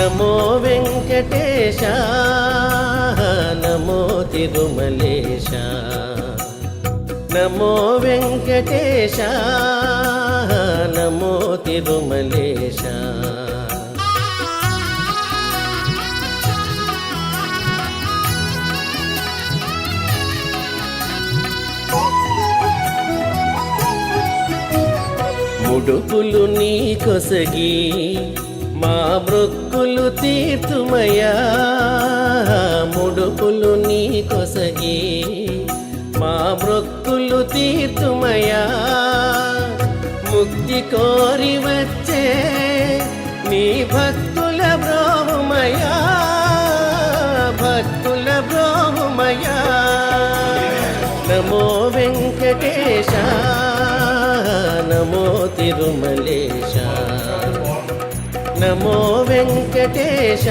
నమో వెంకటేశ నమో తిరుమలేశ. నమో వెంకటేశ నమో తిరుమలేశ. ముడుపులు నీ కొసగి మా మృక్కులు తీర్తుమయా ముడుపులు నీ కొసగి. మా మృక్కులు తీర్తుమయా ముక్తి కోరి వచ్చే నీ భక్తుల బ్రోహుమయా భక్తుల బ్రోహుమయా నమో వెంకటేశ. నమో తిరుమల నమో వెంకటేశ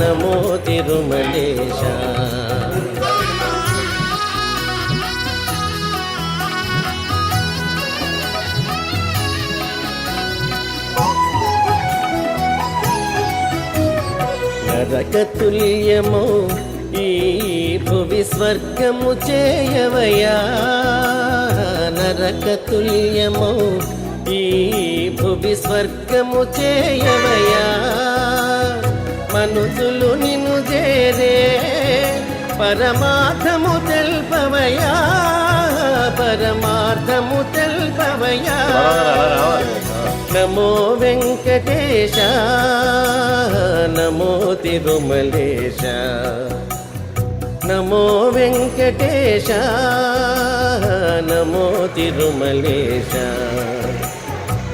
నమో తిరుమలేశ. నరకతుల్యము ఈ భువి స్వర్గము చేయవయా? నరకతుల్యమో ఈ భువి స్వర్గము చేయవయా మనుషులు నిన్ను చేరే పరమార్థము తెల్పవయా పరమార్థము తెల్పవయా నమో వెంకటేశ నమో తిరుమలేశ. నమో వెంకటేశ నమో తిరుమలేశ.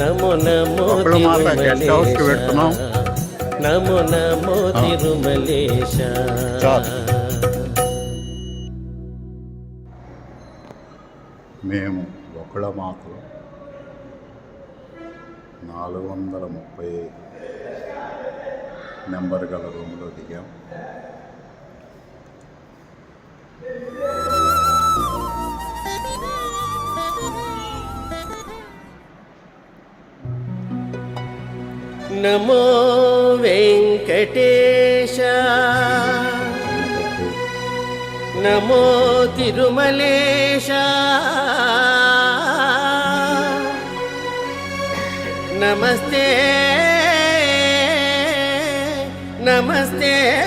నమో నమో నమో నమో. తిరుమలేశ. మేము ఒకళ్ళ మాతలు నాలుగు వందల ముప్పై నెంబర్ గల రూమ్లో దిగాం నమో వెంకటేశ. నమో తిరుమలేశ. నమస్తే. నమస్తే.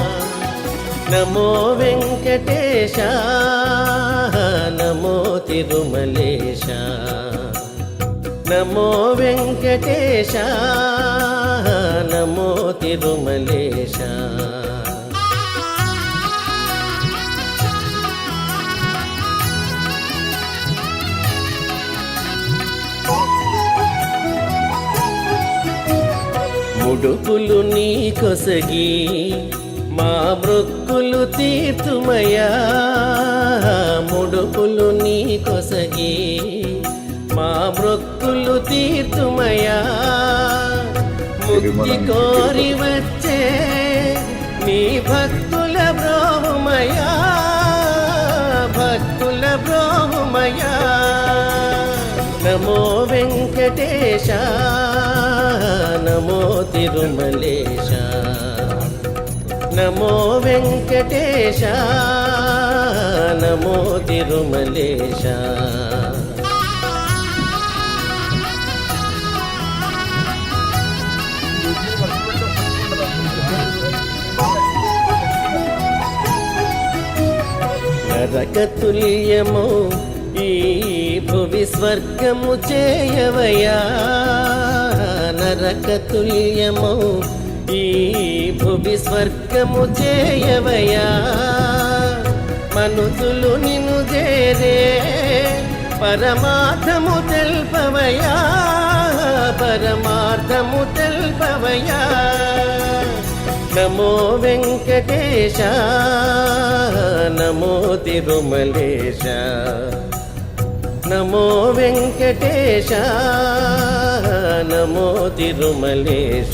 నమో వెంకటేశ నమో తిరుమలేశ. నమో వెంకటేశ నమో తిరుమలేశ. ముడుపులు నీ కొసగి మా మృక్కులు తీర్తుమయా ముడుపులు నీ కొసగి. మా మృక్కులు తీర్తుమయా ముక్తి కోరి వచ్చే నీ భక్తుల బ్రోహమయా భక్తుల బ్రోహమయా నమో వెంకటేశ నమో తిరుమలేశ. నమో వెంకటేశ నమో తిరుమలేశ. నరకతుల్యము ఈ భువి స్వర్గము చేయవయా. నరకతుల్యము ఈ భువి స్వర్గము చేయవయా మనుషులు నిన్ను చేరే పరమార్థము తెల్పవయా. పరమార్థము తెల్పవయా. నమో వెంకటేశ నమో తిరుమలేశ. నమో వెంకటేశ నమో తిరుమలేశ.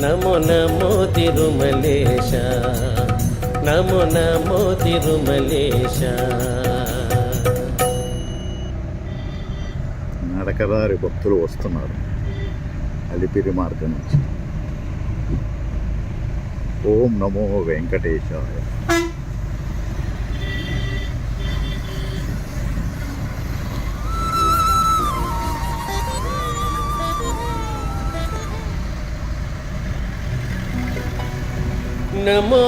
నమో నమో తిరుమలేశ. నమో నమో తిరుమలేశ. నడకదారి భక్తులు వస్తున్నారు. అలిపిరి మార్గం నుంచి. ఓం నమో వెంకటేశాయ. నమో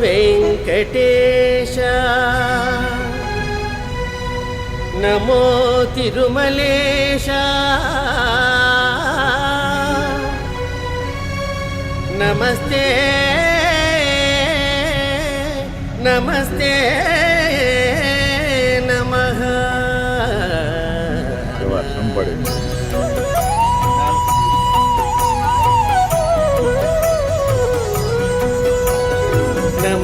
వెంకటేశ. నమో తిరుమలేశ. నమస్తే. నమస్తే. నమః.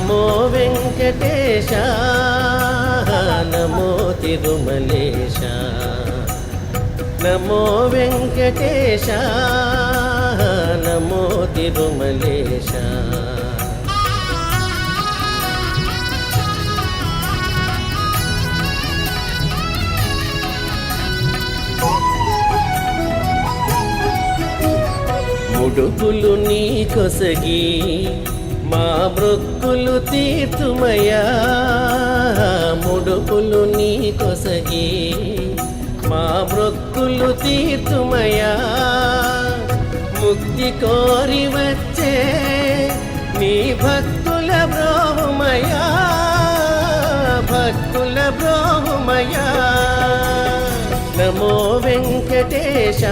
నమో వెంకటేశ నమో తిరుమలేశ. నమో వెంకటేశ నమో తిరుమలేశ. ముడుపులు నీ కొసగి మా మృక్కులు తీర్తుమయా ముడుపులు నీ కొసగి. మా మృక్కులు తీర్తుమయా ముక్తి కోరి వచ్చే నీ భక్తుల బ్రోహమయా భక్తుల బ్రోహమయా నమో వెంకటేశ.